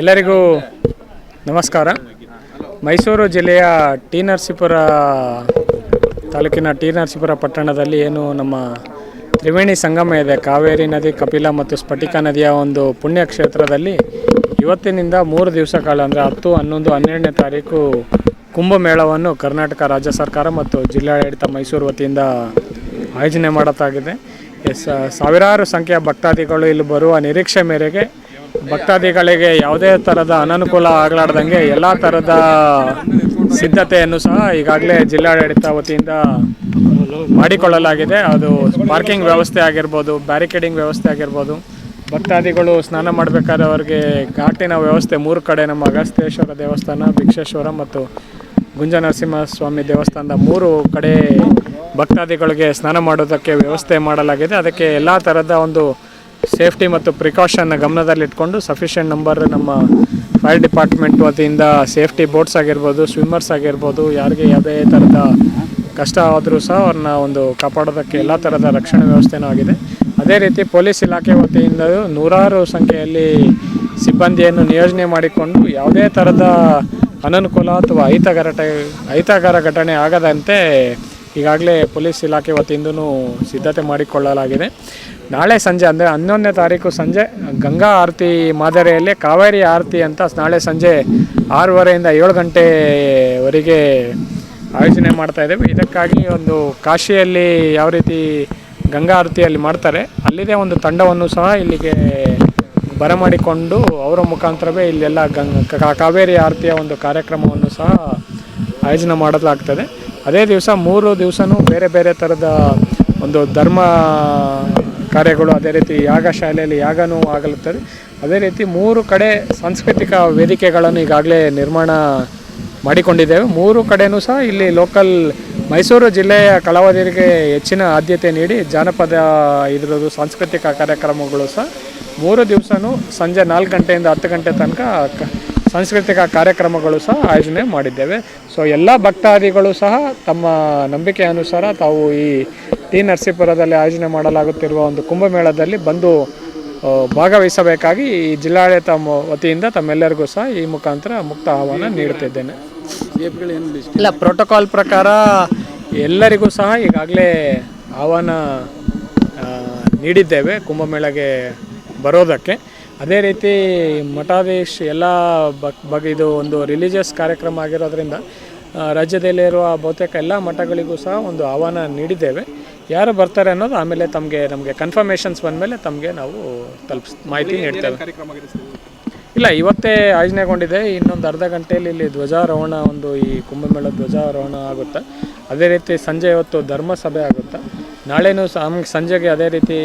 ಎಲ್ಲರಿಗೂ ನಮಸ್ಕಾರ. ಮೈಸೂರು ಜಿಲ್ಲೆಯ ಟಿ ನರಸೀಪುರ ತಾಲೂಕಿನ ಟಿ ನರಸೀಪುರ ಪಟ್ಟಣದಲ್ಲಿ ಏನು ನಮ್ಮ ತ್ರಿವೇಣಿ ಸಂಗಮ ಇದೆ. ಕಾವೇರಿ ನದಿ, ಕಪಿಲ ಮತ್ತು ಸ್ಫಟಿಕ ನದಿಯ ಒಂದು ಪುಣ್ಯ ಕ್ಷೇತ್ರದಲ್ಲಿ ಇವತ್ತಿನಿಂದ ಮೂರು ದಿವಸ ಕಾಲ ಅಂದರೆ ಹತ್ತು, ಹನ್ನೊಂದು, ಹನ್ನೆರಡನೇ ತಾರೀಕು ಕುಂಭಮೇಳವನ್ನು ಕರ್ನಾಟಕ ರಾಜ್ಯ ಸರ್ಕಾರ ಮತ್ತು ಜಿಲ್ಲಾಡಳಿತ ಮೈಸೂರು ವತಿಯಿಂದ ಆಯೋಜನೆ ಮಾಡತಾಗಿದೆ. ಸಾವಿರಾರು ಸಂಖ್ಯೆಯ ಭಕ್ತಾದಿಗಳು ಇಲ್ಲಿ ಬರುವ ನಿರೀಕ್ಷೆ ಮೇರೆಗೆ ಭಕ್ತಾದಿಗಳಿಗೆ ಯಾವುದೇ ಥರದ ಅನನುಕೂಲ ಆಗಲಾರ್ದಂಗೆ ಎಲ್ಲ ಥರದ ಸಿದ್ಧತೆಯನ್ನು ಸಹ ಈಗಾಗಲೇ ಜಿಲ್ಲಾಡಳಿತ ವತಿಯಿಂದ ಮಾಡಿಕೊಳ್ಳಲಾಗಿದೆ. ಅದು ಪಾರ್ಕಿಂಗ್ ವ್ಯವಸ್ಥೆ ಆಗಿರ್ಬೋದು ಬ್ಯಾರಿಕೇಡಿಂಗ್ ವ್ಯವಸ್ಥೆ ಆಗಿರ್ಬೋದು. ಭಕ್ತಾದಿಗಳು ಸ್ನಾನ ಮಾಡಬೇಕಾದವರಿಗೆ ಘಾಟಿನ ವ್ಯವಸ್ಥೆ ಮೂರು ಕಡೆ, ನಮ್ಮ ಅಗಸ್ತೇಶ್ವರ ದೇವಸ್ಥಾನ, ಭಿಕ್ಷೇಶ್ವರ ಮತ್ತು ಗುಂಜನರಸಿಂಹ ಸ್ವಾಮಿ ದೇವಸ್ಥಾನದ ಮೂರು ಕಡೆ ಭಕ್ತಾದಿಗಳಿಗೆ ಸ್ನಾನ ಮಾಡೋದಕ್ಕೆ ವ್ಯವಸ್ಥೆ ಮಾಡಲಾಗಿದೆ. ಅದಕ್ಕೆ ಎಲ್ಲ ಥರದ ಒಂದು ಸೇಫ್ಟಿ ಮತ್ತು ಪ್ರಿಕಾಷನ್ ಗಮನದಲ್ಲಿಟ್ಕೊಂಡು ಸಫಿಷಿಯೆಂಟ್ ನಂಬರ್ ನಮ್ಮ ಫೈರ್ ಡಿಪಾರ್ಟ್ಮೆಂಟ್ ವತಿಯಿಂದ ಸೇಫ್ಟಿ ಬೋಟ್ಸ್ ಆಗಿರ್ಬೋದು ಸ್ವಿಮ್ಮರ್ಸ್ ಆಗಿರ್ಬೋದು, ಯಾರಿಗೆ ಯಾವುದೇ ಥರದ ಕಷ್ಟ ಆದರೂ ಸಹ ಅವ್ರನ್ನ ಒಂದು ಕಾಪಾಡೋದಕ್ಕೆ ಎಲ್ಲ ಥರದ ರಕ್ಷಣೆ ವ್ಯವಸ್ಥೆನೂ ಆಗಿದೆ. ಅದೇ ರೀತಿ ಪೊಲೀಸ್ ಇಲಾಖೆ ವತಿಯಿಂದ ನೂರಾರು ಸಂಖ್ಯೆಯಲ್ಲಿ ಸಿಬ್ಬಂದಿಯನ್ನು ನಿಯೋಜನೆ ಮಾಡಿಕೊಂಡು ಯಾವುದೇ ಥರದ ಅನನುಕೂಲ ಅಥವಾ ಅಹಿತಕರ ಅಹಿತಕರ ಘಟನೆ ಆಗದಂತೆ ಈಗಾಗಲೇ ಪೊಲೀಸ್ ಇಲಾಖೆ ವತಿಯಿಂದನೂ ಸಿದ್ಧತೆ ಮಾಡಿಕೊಳ್ಳಲಾಗಿದೆ. ನಾಳೆ ಸಂಜೆ, ಅಂದರೆ ಹನ್ನೊಂದನೇ ತಾರೀಕು ಸಂಜೆ, ಗಂಗಾ ಆರತಿ ಮಾದರಿಯಲ್ಲಿ ಕಾವೇರಿ ಆರತಿ ಅಂತ ನಾಳೆ ಸಂಜೆ ಆರೂವರೆಯಿಂದ ಏಳು ಗಂಟೆವರೆಗೆ ಆಯೋಜನೆ ಮಾಡ್ತಾ ಇದ್ದೇವೆ. ಇದಕ್ಕಾಗಿ ಒಂದು ಕಾಶಿಯಲ್ಲಿ ಯಾವ ರೀತಿ ಗಂಗಾ ಆರತಿಯಲ್ಲಿ ಮಾಡ್ತಾರೆ, ಅಲ್ಲಿದೆ ಒಂದು ತಂಡವನ್ನು ಸಹ ಇಲ್ಲಿಗೆ ಬರಮಾಡಿಕೊಂಡು ಅವರ ಮುಖಾಂತರವೇ ಇಲ್ಲೆಲ್ಲ ಗಂಗ ಕಾವೇರಿ ಆರತಿಯ ಒಂದು ಕಾರ್ಯಕ್ರಮವನ್ನು ಸಹ ಆಯೋಜನೆ ಮಾಡಲಾಗ್ತದೆ. ಅದೇ ದಿವಸ ಮೂರು ದಿವಸನೂ ಬೇರೆ ಬೇರೆ ಥರದ ಒಂದು ಧರ್ಮ ಕಾರ್ಯಗಳು, ಅದೇ ರೀತಿ ಯಾಗ ಶಾಲೆಯಲ್ಲಿ ಯಾಗನೂ ಆಗಲುತ್ತದೆ ಅದೇ ರೀತಿ ಮೂರು ಕಡೆ ಸಾಂಸ್ಕೃತಿಕ ವೇದಿಕೆಗಳನ್ನು ಈಗಾಗಲೇ ನಿರ್ಮಾಣ ಮಾಡಿಕೊಂಡಿದ್ದೇವೆ. ಮೂರು ಕಡೆಯೂ ಸಹ ಇಲ್ಲಿ ಲೋಕಲ್ ಮೈಸೂರು ಜಿಲ್ಲೆಯ ಕಲಾವಿದರಿಗೆ ಹೆಚ್ಚಿನ ಆದ್ಯತೆ ನೀಡಿ ಜಾನಪದ ಇದರದ್ದು ಸಾಂಸ್ಕೃತಿಕ ಕಾರ್ಯಕ್ರಮಗಳು ಸಹ ಮೂರು ದಿವಸನೂ ಸಂಜೆ ನಾಲ್ಕು ಗಂಟೆಯಿಂದ ಹತ್ತು ಗಂಟೆ ತನಕ ಸಾಂಸ್ಕೃತಿಕ ಕಾರ್ಯಕ್ರಮಗಳು ಸಹ ಆಯೋಜನೆ ಮಾಡಿದ್ದೇವೆ. ಸೊ ಎಲ್ಲ ಭಕ್ತಾದಿಗಳು ಸಹ ತಮ್ಮ ನಂಬಿಕೆ ಅನುಸಾರ ತಾವು ಈ ಟಿ ನರಸೀಪುರದಲ್ಲಿ ಆಯೋಜನೆ ಮಾಡಲಾಗುತ್ತಿರುವ ಒಂದು ಕುಂಭಮೇಳದಲ್ಲಿ ಬಂದು ಭಾಗವಹಿಸಬೇಕಾಗಿ ಈ ಜಿಲ್ಲಾಡಳಿತ ವತಿಯಿಂದ ತಮ್ಮೆಲ್ಲರಿಗೂ ಸಹ ಈ ಮುಖಾಂತರ ಮುಕ್ತ ಆಹ್ವಾನ ನೀಡುತ್ತಿದ್ದೇನೆ. ಇಲ್ಲ ಪ್ರೋಟೋಕಾಲ್ ಪ್ರಕಾರ ಎಲ್ಲರಿಗೂ ಸಹ ಈಗಾಗಲೇ ಆಹ್ವಾನ ನೀಡಿದ್ದೇವೆ ಕುಂಭಮೇಳಗೆ ಬರೋದಕ್ಕೆ. ಅದೇ ರೀತಿ ಮಠಾಧೀಶ್ ಎಲ್ಲ ಬಗ್ ಇದು ಒಂದು ರಿಲಿಜಿಯಸ್ ಕಾರ್ಯಕ್ರಮ ಆಗಿರೋದ್ರಿಂದ ರಾಜ್ಯದಲ್ಲಿರುವ ಬಹುತೇಕ ಎಲ್ಲ ಮಠಗಳಿಗೂ ಸಹ ಒಂದು ಆಹ್ವಾನ ನೀಡಿದ್ದೇವೆ. ಯಾರು ಬರ್ತಾರೆ ಅನ್ನೋದು ಆಮೇಲೆ ತಮಗೆ ನಮಗೆ ಕನ್ಫರ್ಮೇಷನ್ಸ್ ಬಂದಮೇಲೆ ತಮಗೆ ನಾವು ತಲುಪಿಸ್ ಮಾಹಿತಿ ನೀಡ್ತೇವೆ. ಇಲ್ಲ ಇವತ್ತೇ ಆಯೋಜನೆಗೊಂಡಿದೆ. ಇನ್ನೊಂದು ಅರ್ಧ ಗಂಟೆಯಲ್ಲಿ ಇಲ್ಲಿ ಧ್ವಜಾರೋಹಣ ಒಂದು ಈ ಕುಂಭಮೇಳ ಧ್ವಜಾರೋಹಣ ಆಗುತ್ತೆ. ಅದೇ ರೀತಿ ಸಂಜೆ ಇವತ್ತು ಧರ್ಮಸಭೆ ಆಗುತ್ತೆ. ನಾಳೆನೂ ಸಹ ಸಂಜೆಗೆ ಅದೇ ರೀತಿ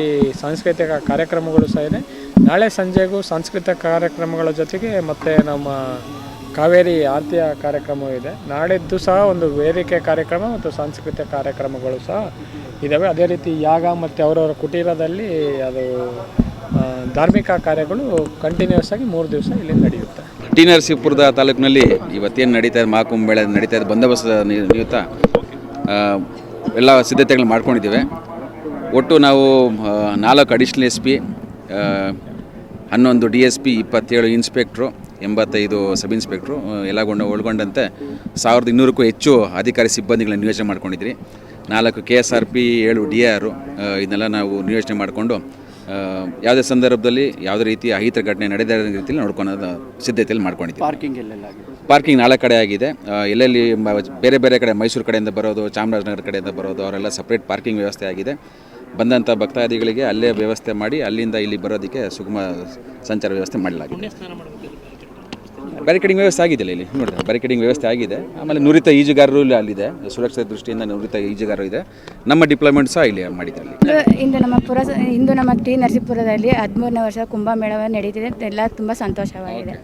ಸಾಂಸ್ಕೃತಿಕ ಕಾರ್ಯಕ್ರಮಗಳು ಸಹ ಇದೆ. ನಾಳೆ ಸಂಜೆಗೂ ಸಾಂಸ್ಕೃತಿಕ ಕಾರ್ಯಕ್ರಮಗಳ ಜೊತೆಗೆ ಮತ್ತು ನಮ್ಮ ಕಾವೇರಿ ಆರತಿಯ ಕಾರ್ಯಕ್ರಮ ಇದೆ. ನಾಳಿದ್ದು ಸಹ ಒಂದು ವೇದಿಕೆ ಕಾರ್ಯಕ್ರಮ ಮತ್ತು ಸಾಂಸ್ಕೃತಿಕ ಕಾರ್ಯಕ್ರಮಗಳು ಸಹ ಇದ್ದಾವೆ ಅದೇ ರೀತಿ ಯಾಗ ಮತ್ತು ಅವರವರ ಕುಟೀರದಲ್ಲಿ ಅದು ಧಾರ್ಮಿಕ ಕಾರ್ಯಗಳು ಕಂಟಿನ್ಯೂಸ್ ಆಗಿ ಮೂರು ದಿವಸ ಇಲ್ಲಿ ನಡೆಯುತ್ತೆ. ಟಿ ನರಸೀಪುರದ ತಾಲೂಕಿನಲ್ಲಿ ಇವತ್ತೇನು ನಡೀತಾ ಇದೆ ಮಹಾಕುಂಭಮೇಳ ನಡೀತಾ ಇದೆ, ಬಂದೋಬಸ್ತ್ ನಿಯುತ್ತ ಎಲ್ಲ ಸಿದ್ಧತೆಗಳು ಮಾಡ್ಕೊಂಡಿದ್ದೇವೆ. ಒಟ್ಟು ನಾವು ನಾಲ್ಕು ಅಡಿಷ್ನಲ್ ಎಸ್ ಪಿ ಹನ್ನೊಂದು ಡಿ ಎಸ್ ಪಿ ಇಪ್ಪತ್ತೇಳು ಇನ್ಸ್ಪೆಕ್ಟ್ರು ಎಂಬತ್ತೈದು ಸಬ್ ಇನ್ಸ್ಪೆಕ್ಟ್ರು ಎಲ್ಲಗೊಂಡ ಒಳಗೊಂಡಂತೆ ಸಾವಿರದ ಇನ್ನೂರಕ್ಕೂ ಹೆಚ್ಚು ಅಧಿಕಾರಿ ಸಿಬ್ಬಂದಿಗಳನ್ನು ನಿಯೋಜನೆ ಮಾಡ್ಕೊಂಡಿದ್ರಿ. ನಾಲ್ಕು ಕೆ ಎಸ್ ಆರ್ ಪಿ ಏಳು ಡಿ ಆರು ಇದನ್ನೆಲ್ಲ ನಾವು ನಿಯೋಜನೆ ಮಾಡಿಕೊಂಡು ಯಾವುದೇ ಸಂದರ್ಭದಲ್ಲಿ ಯಾವುದೇ ರೀತಿ ಅಹಿತ ಘಟನೆ ನಡೆದ ರೀತಿಯಲ್ಲಿ ನೋಡ್ಕೊಳೋದು ಸಿದ್ಧತೆಯಲ್ಲಿ ಮಾಡ್ಕೊಂಡಿದ್ದೀವಿ. ಪಾರ್ಕಿಂಗ್ ಪಾರ್ಕಿಂಗ್ ನಾಲ್ಕು ಕಡೆ ಆಗಿದೆ. ಎಲ್ಲೆಲ್ಲಿ ಬೇರೆ ಬೇರೆ ಕಡೆ ಮೈಸೂರು ಕಡೆಯಿಂದ ಬರೋದು ಚಾಮರಾಜನಗರ ಕಡೆಯಿಂದ ಬರೋದು ಅವರೆಲ್ಲ ಸಪ್ರೇಟ್ ಪಾರ್ಕಿಂಗ್ ವ್ಯವಸ್ಥೆ ಆಗಿದೆ. ಬಂದಂಥ ಭಕ್ತಾದಿಗಳಿಗೆ ಅಲ್ಲೇ ವ್ಯವಸ್ಥೆ ಮಾಡಿ ಅಲ್ಲಿಂದ ಇಲ್ಲಿ ಬರೋದಕ್ಕೆ ಸುಗಮ ಸಂಚಾರ ವ್ಯವಸ್ಥೆ ಮಾಡಲಾಗಿದೆ. ಬ್ಯಾರಿಕೇಡಿಂಗ್ ವ್ಯವಸ್ಥೆ ಆಗಿದೆ ಇಲ್ಲಿ? ನೋಡಿದ್ರೆ ಬ್ಯಾರಿಕೇಡಿಂಗ್ ವ್ಯವಸ್ಥೆ ಆಗಿದೆ. ಆಮೇಲೆ ನುರಿತ ಈಜುಗಾರರು ಇಲ್ಲಿ ಅಲ್ಲಿದೆ. ಸುರಕ್ಷತೆ ದೃಷ್ಟಿಯಿಂದ ನುರಿತ ಈಜುಗಾರರು ಇದೆ. ನಮ್ಮ ಡಿಪ್ಲಾಯ್ಮೆಂಟ್ ಸಹ ಇಲ್ಲಿ ಮಾಡಿದ್ದಾರೆ ಇಂದು ನಮ್ಮ ಪುರ ಇಂದು ನಮ್ಮ ಟಿ ನರಸೀಪುರದಲ್ಲಿ ಹದಿಮೂರನೇ ವರ್ಷ ಕುಂಭಮೇಳವನ್ನು ನಡೀತಿದೆ. ಎಲ್ಲ ತುಂಬ ಸಂತೋಷವಾಗಿದೆ.